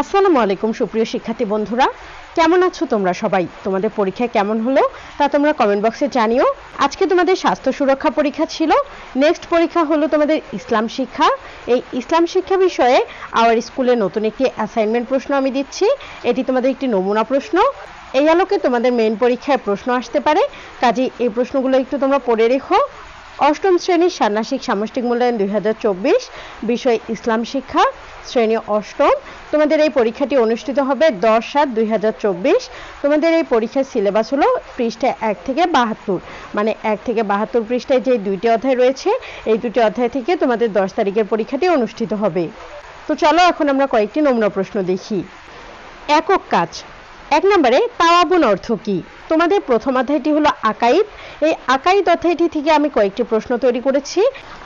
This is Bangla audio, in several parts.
আসসালামু আলাইকুম, সুপ্রিয় শিক্ষার্থী বন্ধুরা। কেমন আছো তোমরা সবাই? তোমাদের পরীক্ষা কেমন হলো তা তোমরা কমেন্ট বক্সে জানিও। আজকে তোমাদের স্বাস্থ্য সুরক্ষা পরীক্ষা ছিল। নেক্সট পরীক্ষা হলো তোমাদের ইসলাম শিক্ষা। এই ইসলাম শিক্ষা বিষয়ে আওয়ার স্কুলে নতুন একটি অ্যাসাইনমেন্ট প্রশ্ন আমি দিচ্ছি। এটি তোমাদের একটি নমুনা প্রশ্ন। এই আলোকে তোমাদের মেইন পরীক্ষায় প্রশ্ন আসতে পারে। কাজেই এই প্রশ্নগুলো একটু তোমরা পড়ে রেখো। অষ্টম শ্রেণির ষান্মাসিক সামষ্টিক মূল্যায়ন দুই হাজার চব্বিশ, বিষয় ইসলাম শিক্ষা, শ্রেণি অষ্টম। তোমাদের এই পরীক্ষাটি অনুষ্ঠিত হবে দশ সাত দুই তোমাদের এই পরীক্ষার সিলেবাস হলো পৃষ্ঠা এক থেকে বাহাত্তর। মানে এক থেকে বাহাত্তর পৃষ্ঠায় যে দুইটি অধ্যায় রয়েছে, এই দুটি অধ্যায় থেকে তোমাদের দশ তারিখের পরীক্ষাটি অনুষ্ঠিত হবে। তো চলো এখন আমরা কয়েকটি নমুনা প্রশ্ন দেখি। একক কাজ। এক নম্বরে তাওয়াবুন অর্থ কি? তোমাদের প্রথম অধ্যায়টি হলো আকাইদ। এই আকাইদ অধ্যায়টি থেকে আমি কয়েকটি প্রশ্ন তৈরি করেছি।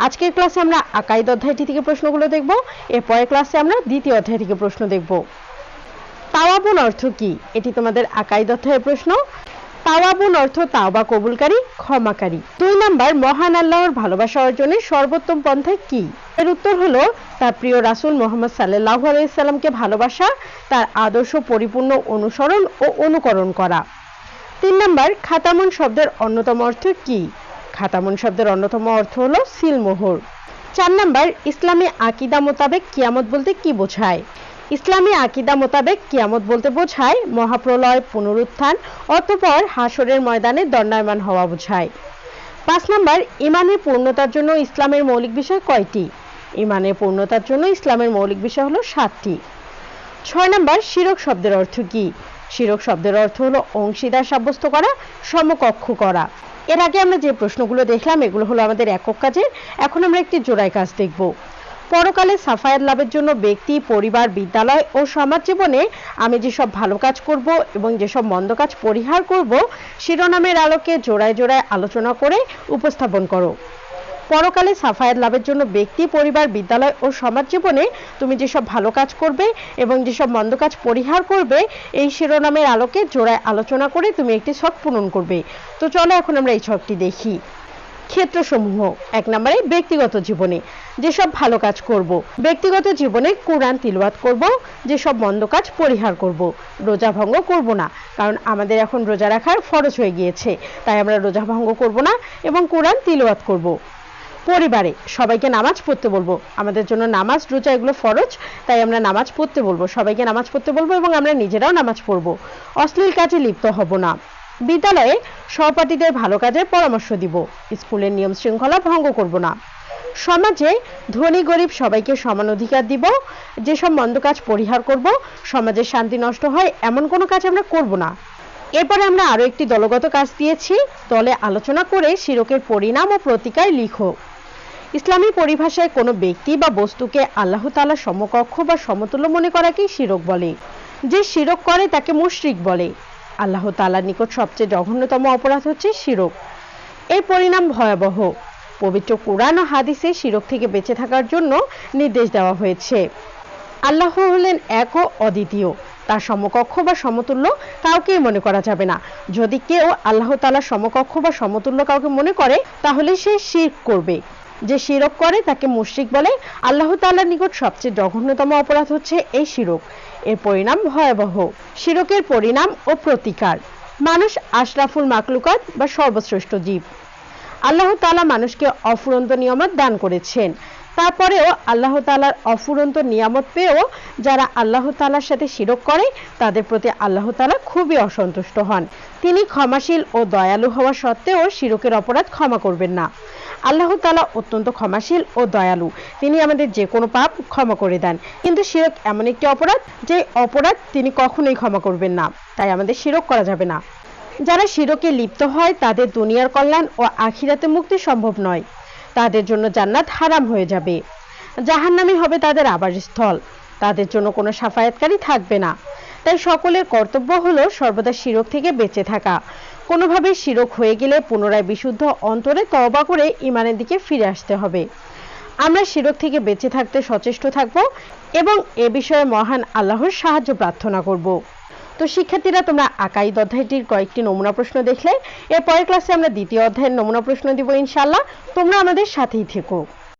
আজকের ক্লাসে আমরা আকাইদ অধ্যায়টি থেকে প্রশ্নগুলো দেখব। এরপরের ক্লাসে আমরা দ্বিতীয় অধ্যায় থেকে প্রশ্ন দেখব। তাওয়াবুন অর্থ কি? এটি তোমাদের আকাইদ অধ্যায়ের প্রশ্ন। তাওয়াবুন অর্থ তাওবা কবুলকারী, ক্ষমাকারী। দুই নাম্বার, মহান আল্লাহর ভালোবাসা অর্জনের সর্বোত্তম পন্থা কি? এর উত্তর হলো, তার প্রিয় রাসুল মোহাম্মদ সাল্লাহ আলাইসাল্লামকে ভালোবাসা, তার আদর্শ পরিপূর্ণ অনুসরণ ও অনুকরণ করা। তিন নাম্বার, খাতামুন শব্দের অন্যতম অর্থ কি? খাতামুন শব্দের অন্যতম অর্থ হলো সিলমোহর। চার নাম্বার, ইসলামী আকিদা মোতাবেক কিয়ামত বলতে কি বোঝায়? ইসলামী আকিদা মোতাবেক কিয়ামত বলতে বোঝায় মহাপ্রলয়, পুনরুত্থান, অতঃপর হাসরের ময়দানে দণ্ডায়মান হওয়া বোঝায়। পাঁচ নাম্বার ইমানের পূর্ণতার জন্য ইসলামের মৌলিক বিষয় কয়টি? ইমানের পূর্ণতার জন্য ইসলামের মৌলিক বিষয় হলো সাতটি। ছয় নাম্বার, শিরক শব্দের অর্থ কি? শিরক শব্দের অর্থ হলো অংশীদার সাব্যস্ত করা, সমকক্ষ করা। এর আগে আমরা যে প্রশ্নগুলো দেখলাম, এগুলো হলো আমাদের একক কাজের। এখন আমরা একটি জোড়ায় কাজ দেখব। পরকালে সাফায়াত লাভের জন্য ব্যক্তি, পরিবার, বিদ্যালয় ও সমাজ জীবনে আমি যেসব ভালো কাজ করব এবং যেসব মন্দ কাজ পরিহার করব, শিরোনামের আলোকে জোড়ায় জোড়ায় আলোচনা করে উপস্থাপন করো। পরকালে সাফায়াত লাভের জন্য ব্যক্তি, পরিবার, বিদ্যালয় ও সমাজ জীবনে তুমি যেসব ভালো কাজ করবে এবং যেসব মন্দ কাজ পরিহার করবে, এই শিরোনামের আলোকে জোড়ায় আলোচনা করে তুমি একটি ছক পূরণ করবে তো চলো এখন আমরা এই ছকটি দেখি ক্ষেত্রসমূহ, এক নম্বরে ব্যক্তিগত জীবনে, যেসব ভালো কাজ করব। ব্যক্তিগত জীবনে কোরআন তিলওয়াত করব, যেসব মন্দ কাজ পরিহার করব। রোজা ভঙ্গ করব না, কারণ আমাদের এখন রোজা রাখার ফরজ হয়ে গিয়েছে, তাই আমরা রোজা ভঙ্গ করব না এবং কোরআন তিলওয়াত করব। পরিবারে সবাইকে নামাজ পড়তে বলব। আমাদের জন্য নামাজ রোজা এগুলো ফরজ, তাই আমরা নামাজ পড়তে বলব। সবাইকে নামাজ পড়তে বলব এবং আমরা নিজেরাও নামাজ পড়ব। অশ্লীল কাজে লিপ্ত হব না। বিদ্যালয়ে সহপাঠীদের ভালো কাজের পরামর্শ দিব। স্কুলের নিয়ম শৃঙ্খলা ভঙ্গ করব না। সমাজে ধনী গরিব সবাইকে সমান অধিকার দিব। যেসব মন্দ কাজ পরিহার করব সমাজের শান্তি নষ্ট হয়, এমন কোনো কাজ আমরা করব না। এরপরে আমরা আরও একটি দলগত কাজ দিয়েছি। দলে আলোচনা করে শিরকের পরিণাম ও প্রতিকার লিখো। ইসলামী পরিভাষায় কোনো ব্যক্তি বা বস্তুকে আল্লাহ তালা সমকক্ষ বা সমতুল্য মনে করাকেই শিরক বলে। যে শিরক করে, তাকে মুশরিক বলে। আল্লাহ তালার নিকট সবচেয়ে জঘন্যতম অপরাধ হচ্ছে শিরক। এর পরিণাম ভয়াবহ। পবিত্র কোরআন ও হাদিসে শিরক থেকে বেঁচে থাকার জন্য নির্দেশ দেওয়া হয়েছে। আল্লাহ হলেন এক ও অদ্বিতীয়। তার সমকক্ষ বা সমতুল্য কাউকেই মনে করা যাবে না। যদি কেউ আল্লাহ তালার সমকক্ষ বা সমতুল্য কাউকে মনে করে, তাহলে সে শির করবে। যে শিরক করে, তাকে মুশরিক বলে। আল্লাহ তাআলার নিকট সবচেয়ে জঘন্যতম অপরাধ হচ্ছে এই শিরক। এর পরিণাম ভয়াবহ। শিরকের পরিণাম ও প্রতিকার। মানুষ আশরাফুল মাকলুকাত বা সর্বশ্রেষ্ঠ জীব। আল্লাহ তাআলা মানুষকে অফুরন্ত নিয়ামত দান করেছেন। তারপরেও আল্লাহ তালার অফুরন্ত নিয়ামত পেয়েও যারা আল্লাহ তালার সাথে শিরক করে, তাদের প্রতি আল্লাহ তালা খুবই অসন্তুষ্ট হন। তিনি ক্ষমাশীল ও দয়ালু হওয়া সত্ত্বেও শিরকের অপরাধ ক্ষমা করবেন না। আল্লাহ তালা অত্যন্ত ক্ষমাশীল ও দয়ালু। তিনি আমাদের যে কোনো পাপ ক্ষমা করে দেন। কিন্তু শিরক এমন একটি অপরাধ, যে অপরাধ তিনি কখনোই ক্ষমা করবেন না। তাই আমাদের শিরক করা যাবে না। যারা শিরকে লিপ্ত হয়, তাদের দুনিয়ার কল্যাণ ও আখিরাতে মুক্তি সম্ভব নয়। তাদের জন্য জান্নাত হারাম হয়ে যাবে। জাহান্নামি হবে তাদের আবাসস্থল। তাদের জন্য কোনো সাফায়াতকারী থাকবে না। তাই সকলের কর্তব্য হলো সর্বদা শিরক থেকে বেঁচে থাকা। কোনোভাবে শিরক হয়ে গেলে পুনরায় বিশুদ্ধ অন্তরে তবা করে ইমানের দিকে ফিরে আসতে হবে। আমরা শিরক থেকে বেঁচে থাকতে সচেষ্ট থাকব এবং এ বিষয়ে মহান আল্লাহর সাহায্য প্রার্থনা করব। তো শিক্ষার্থীরা, তোমরা আকাইদ অধ্যায়টির কয়েকটি নমুনা প্রশ্ন দেখলে। এরপরের ক্লাসে আমরা দ্বিতীয় অধ্যায়ের নমুনা প্রশ্ন দিব ইনশাল্লাহ তোমরা আমাদের সাথেই থেকো।